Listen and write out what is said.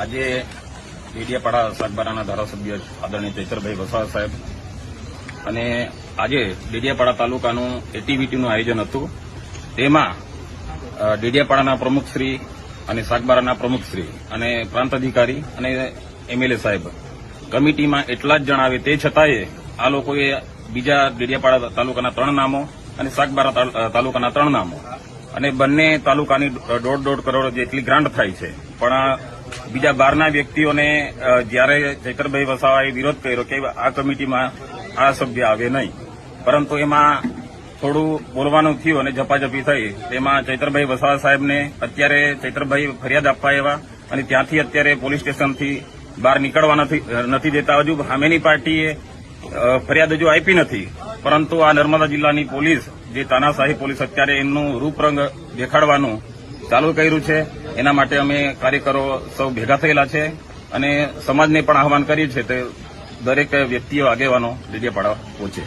આજે ડેડિયાપાડા સાગબારાના ધારાસભ્ય આદરણીય ચૈતરભાઈ વસાવા સાહેબ અને આજે ડેડિયાપાડા તાલુકાનું એટીવીટીનું આયોજન હતું. તેમાં ડેડિયાપાડાના પ્રમુખશ્રી અને સાગબારાના પ્રમુખશ્રી અને પ્રાંત અધિકારી અને એમએલએ સાહેબ. કમિટીમાં એટલા જ જણાવે તે છતાંય આ લોકોએ બીજા ડેડિયાપાડા તાલુકાના ત્રણ નામો અને સાગબારા તાલુકાના ત્રણ નામો. અને બંને તાલુકાની દોઢ દોઢ કરોડ જેટલી ગ્રાન્ટ થાય છે. પણ બીજા બહારના વ્યક્તિઓને જ્યારે ચૈતરભાઈ વસાવાએ વિરોધ કર્યો કે આ કમિટીમાં આ સભ્ય આવે નહીં, પરંતુ એમાં થોડું બોલવાનું થયું અને ઝપાઝપી થઈ. તેમાં ચૈતરભાઈ વસાવા સાહેબને અત્યારે ચૈતરભાઈ ફરિયાદ આપવા આવ્યા અને ત્યાંથી અત્યારે પોલીસ સ્ટેશનથી બહાર નીકળવા નથી દેતા. હજુ સામેની પાર્ટીએ ફરિયાદ હજુ આપી નથી. પરંતુ આ નર્મદા જિલ્લાની પોલીસ, જે તાનાશાહી પોલીસ, અત્યારે એમનું રૂપરંગ દેખાડવાનું ચાલુ કર્યું છે. એના માટે અમે કાર્યકરો સૌ ભેગા થયેલા છે અને સમાજને પણ આહવાન કર્યું છે તે દરેક વ્યક્તિઓ આગેવાનો ડેડિયાપાડા પહોંચે.